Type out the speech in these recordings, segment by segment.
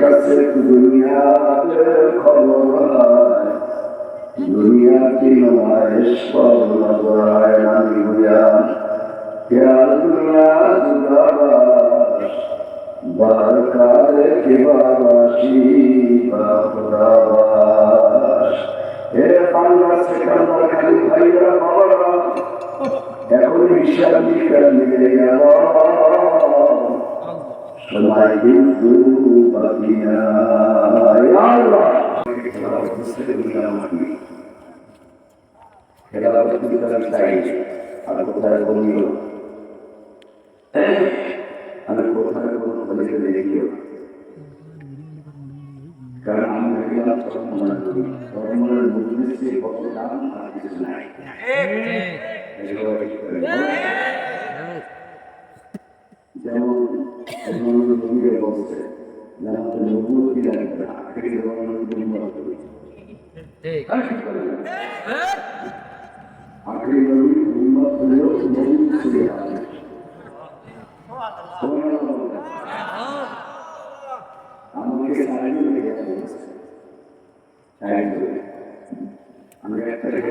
কাছে দুনিয়াতে খবর দুনিয়া কি নয় নজরায় নামি হইয়া খেয়াল দুনিয়া দুরাবাস বারকারে কেবাবাসী বাবরাবাস হে বাংলা সেখানকার খালি ভাইরা বাবারা এখন বিশ্বাস বিজ্ঞান মিলে গেল সময় কিন্তু আর কোথায় কমিও আমি কোথায় কোনো বলে দেখিও কারণ আমি ভেবেছিলাম তখন মনে করি ধর্মের মধ্যে কত দাম আর কিছু নাই যেমন আখেরি নবী উন্মত হলেও নবী ছিল আমাকে সাহায্য করে গেছে সাহায্য করে আমি একটা রেখে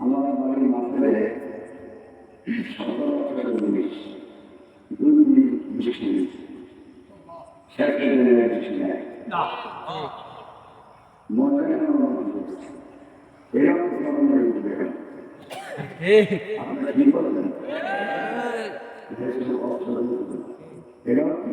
আমার বাড়ির মাথায় সকাল একটা জিনিস দুই মিনিট বৃষ্টি হয়েছে শেষে বৃষ্টি মনে এরকম ধরনের দেখেন আপনারা কি বলবেন দেশের অর্থ এরকম কি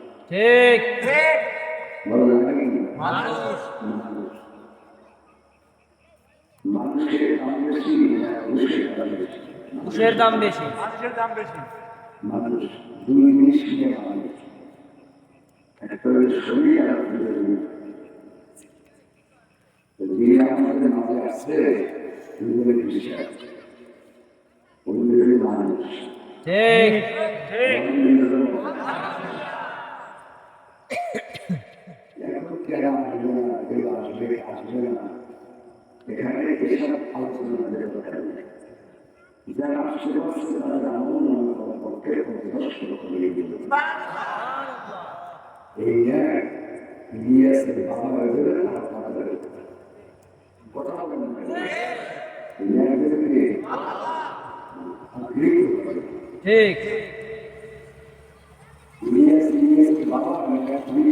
ঠিক। বড় লাগে কি? মানুষ মানুষ মানুষের দাম বেশি। না দাম বেশি। মানুষ দুই জিনিস কিনে মানুষ একটা হলো শরীর আর। যিনি আমাদের মাঝে আসছে দুজনের বিশ্বাস অন্যের মানুষ। ঠিক। ঠিক এখন কেন আসবে না কেউ আসবে আসবে না এখানে এসব আলোচনা দরকার নেই যারা পারছে তারা জানুন আমার পক্ষে পরিদর্শ করে দিল। এই এক ইলিয়াসের বাবা হয়ে আর বাবা কথা হবে না। এই একজনকে আগ্রহী করে ঠিক। ইলিয়াস ইলিয়াসের বাবা আমাকে আগ্রহী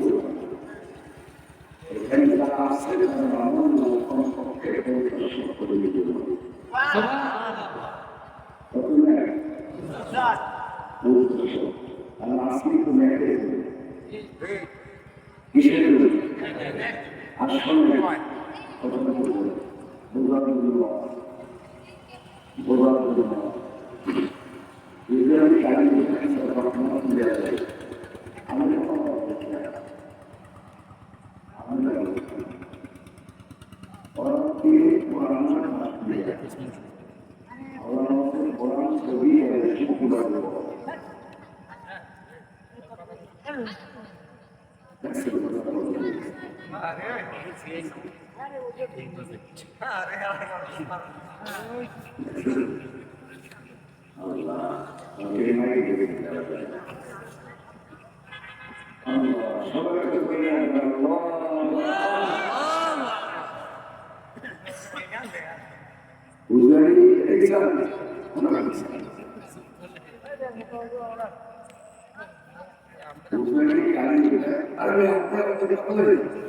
আসলে তুমি একে কিসের আসলে কথাটা বলব বোঝার জন্য বোঝার জন্য যদি আমি গাড়ি বসে কখনো দেওয়া যায় আমাদের উজগাড়ি এদিকে উজগাড়ি গাড়ি আরে আপনার কত করে আমরা সবাই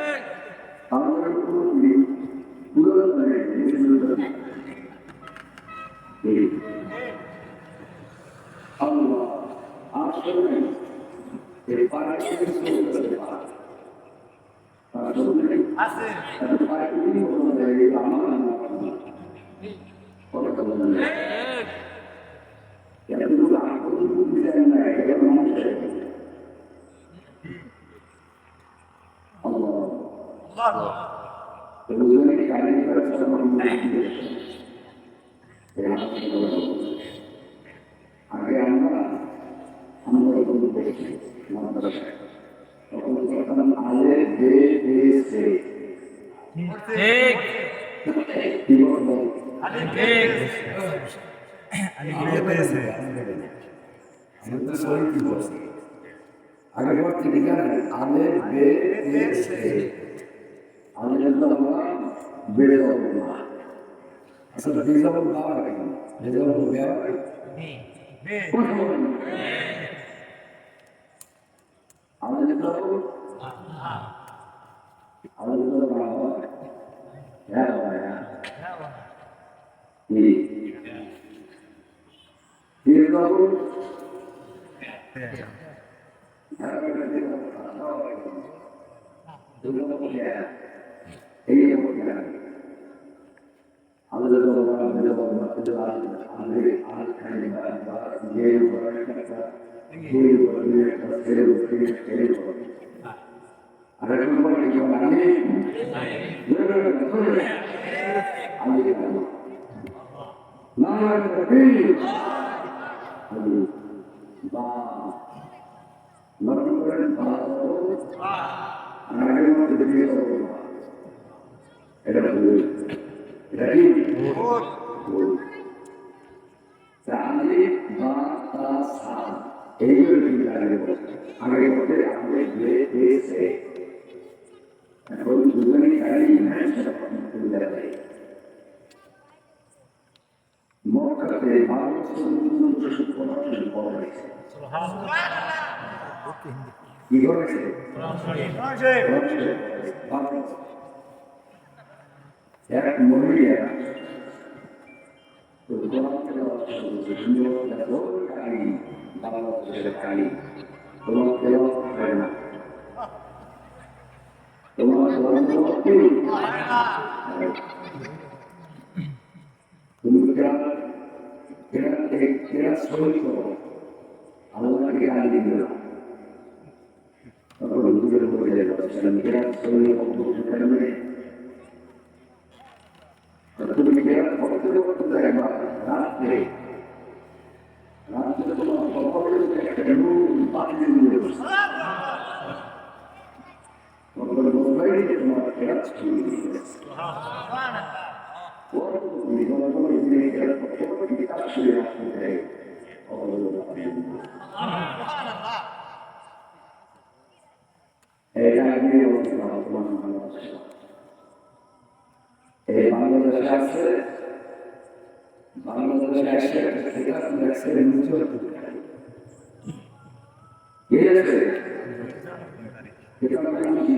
পাড়ায় কিছু করতে পারে আসলে আছে পাড়ায় কিছু করতে পারে আমার কথা বলেন এতগুলো আগ্রহ বুদ্ধি দেন না এটা মানুষের আল্লাহ আল্লাহ রোজগারি কাহিনী করে সবার আগে আমরা আমরা এরকম দেখি মাদ্রাসায় তখন করতাম আলে বে বে সে ঠিক আগে করতে জানেন আলে বে আমি জানতাম না বেড়ে যাব না আসলে না আমাদের যাব হ্যাঁ হ্যাঁ হ্যাঁ আমাদের বাবা আমাদের আমি জানি না বা নরম করে বা আগে মধ্যে দিয়ে এটা ভুল এটা কি ভুল তাহলে বা তা সা এইগুলো কিন্তু আগে বলতে মক্কাতে বারো বছর পর্যন্ত শুধু পড়াশোনা করা হয়েছে কি করেছে এক মহিলা কালী তোমার দেওয়া হয় না তোমার তুমি কেরা কেরা সই করো আল্লাহকে গালি দিবে না তখন হুজুরের বলে যাচ্ছিলাম কেরা সই করবে তুমি কেরা করতে করতে একবার? রাত্রে রাত্রে তোমার কপালে একটা নূর পানি দিয়ে বলবে যে তোমার কেরা ছুঁয়ে দিয়েছে তুমি তোমার তোমার দিনে কেরা রাখতে চাই এই বাংলাদেশে আসছে বাংলাদেশে আসছে একটা দেখছে নিচে কে আছে ঠিকানা কেন কি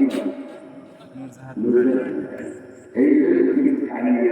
এই যে তুমি কাহিনী এই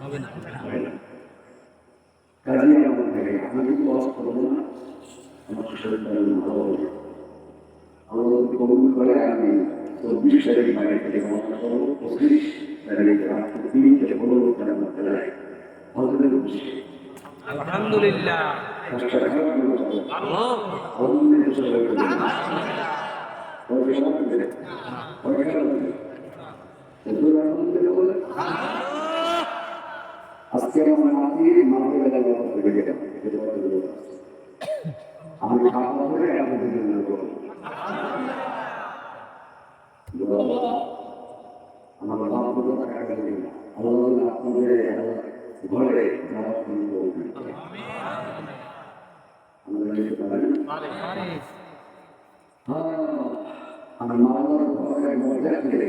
হবে না কাজে আমার থেকে আমি কিন্তু লস করব না আমার শরীরটা ভালো হবে আমার কবুল করে আমি চব্বিশ তারিখ বাড়ি থেকে গণনা করব পঁচিশ তারিখ রাত তিন থেকে পনেরো তারিখ মধ্যে যায় হজরের খুশি আলহামদুলিল্লাহ আজকে আমার নাতি মাকে বেলা আমি খাওয়া করে আমার বাবা আল্লাহ আপনাদের ঘরে যারা আমার ঘরে ঘরে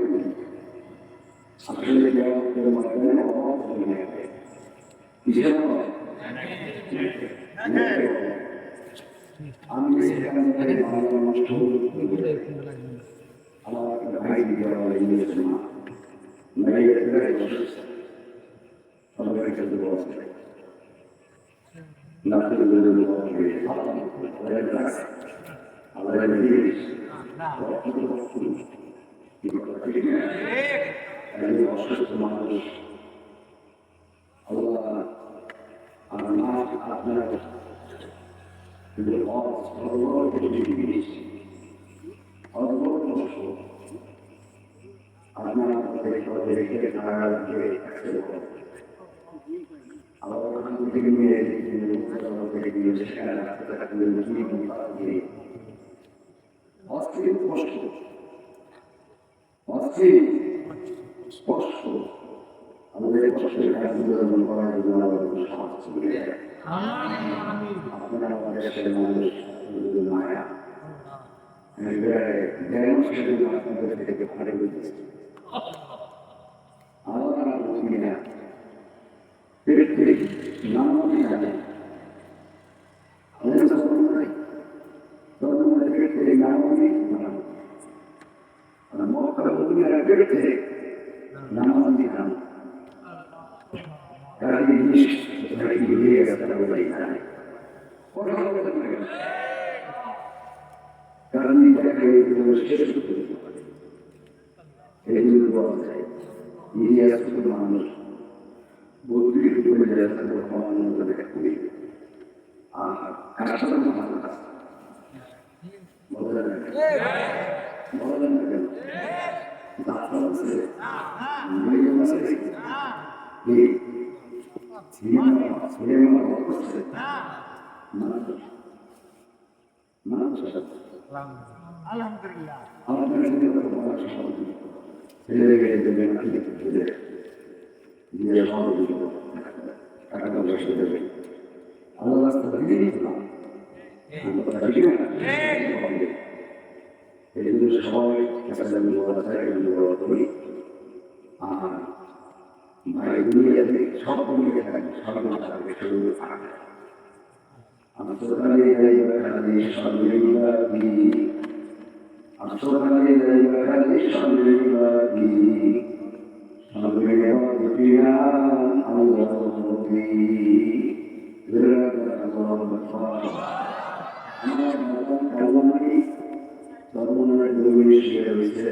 আমি সেখানে নষ্ট আমার ভাই দিকে আমার ইংরেজি মা ভাই সবাই জিনিস অসুস্থ মানুষ আল্লাহ মা আপনার given by the অস্থির স্পষ্ট অস্থির স্পষ্ট। আমাদের কষ্টের কাজগুলো করার জন্য আমাদের সাহায্য করে। আপনারা আমাদের সাথে মানুষ মায়া আপনাদের থেকে ফাটে বুঝেছে আমরা বুঝি না নামই জানে আমাদের আমাদের পেটে নামই নাম মক্কা বুঝিরা পেটে নামাজি নাম কারণ জিনিস দিয়ে গেছে বলে জানে কারণ শেষ করতে এই জন্য বলা যায় ইতিহাস শুধু মানুষ বত্রিশ করে যাচ্ছে আনন্দ দেখা করি আর কার সাথে মানুষ বলা যায় বলা যায় না কেন ডাক্তার আছে মেডিকেল আছে এই সিনেমা সিনেমা করছে মানুষ মানুষ আলহামদুলিল্লাহ আপনার সঙ্গে কথা ছেলেকে দেবেন আপনি ছেলে দিয়ে সহযোগিতা টাকা পয়সা দেবে আল্লাহ রাস্তা দিয়ে দিলাম ঠিক না এই জন্য সবাই আমি বলা করি আর দুনিয়াতে সব কমিয়ে থাকে সর্বদাতে শরীরে থাকে আমসোকালে যাইবারে সর্বলিবাগি আমসোকালে যাইবারে সর্বলিবাগি সর্বলিবাগিয়া আল্লাহ মুক্তি বিরাগা আমার ভগবান কলমানি ধর্মনাথ রবীন্দ্র রয়েছে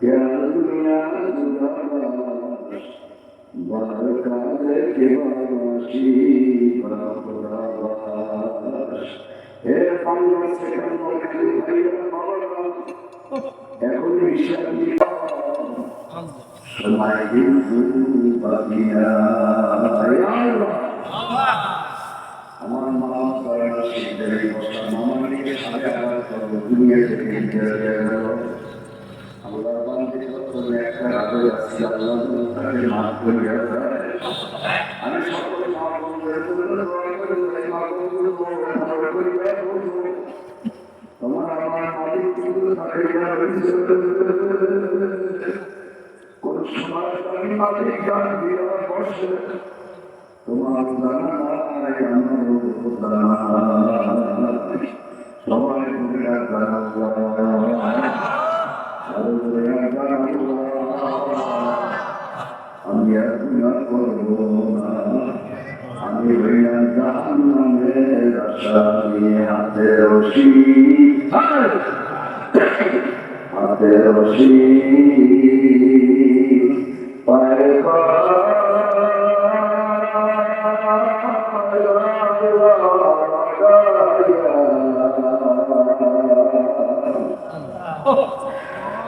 يا دنيا বারকারে কে বাবাসি বাবাস হে পান্ডব সেখান থেকে ভাইরা বাবারা এখন বিশ্বাস সময় কিন্তু বাকিয়া আমার মা আমি সকল মা তোমার আমার মালিক কোন সবাই আমি আর করব না আমি হইয়া জাহান্নামের আশা নিয়ে হাতে রশি হাতে রশি পায়ে আল্লাহ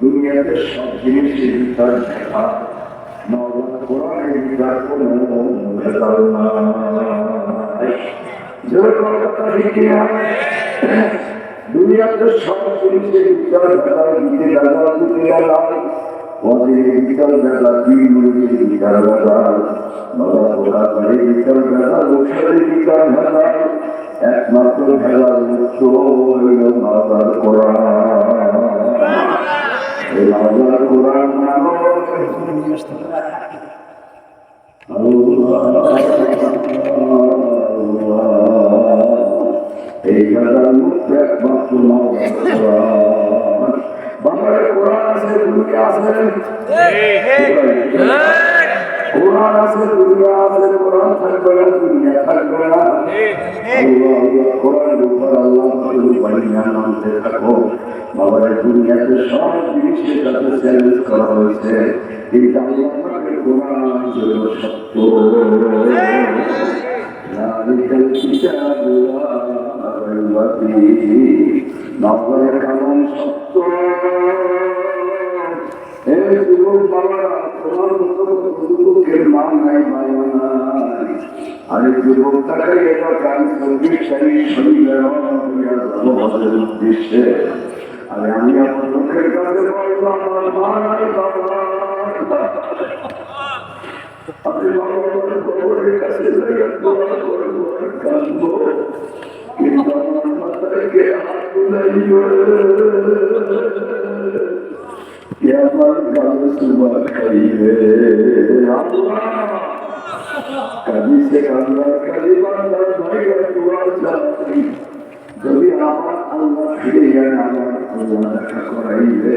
দুনিয়াতে সব জিনিসের ভিতর দেখা দুনিয়াতে সব জিনিসের ভিতর ভেজাল দিতে ভেজাল দিতে ভেজাল মন্দিরের ভিতর ভেজাল দুই মুরগির ভিতর ভেজাল বাবা কোরআনের ভিতর ভেজাল ঔষধের ভিতর একমাত্র কোরআন নামক এই খেলার মুক্ত একমাত্র বাংলার কোরআন আছে দুনিয়া আছে কোরআন আছে দুনিয়া আছে কোরআন থাকবে না দুনিয়া থাকবে না কোরআন উপর আল্লাহ সব জিনিসের করা হয়েছে কোরআন হল সত্য নারিকাল কিতাব নগরের কারণ সত্য এই যুবক বাবারা তোমার মতো যুবকের মা নাই বাবা নাই আরে যুবক তাকে এবার গান সংগীত চাই শরীরের ভগবানের উদ্দেশ্যে আরে আমি আমার লোকের কাছে বলব আমার মা নাই বাবা আমি বাবার খবরের কাছে কাঁদবো কিন্তু আমার মাথায় কে হাত বুলাইবে আমার গালে সুবা খাইবে চাই যদি আমার আল্লাহ আমার দেখা করাইবে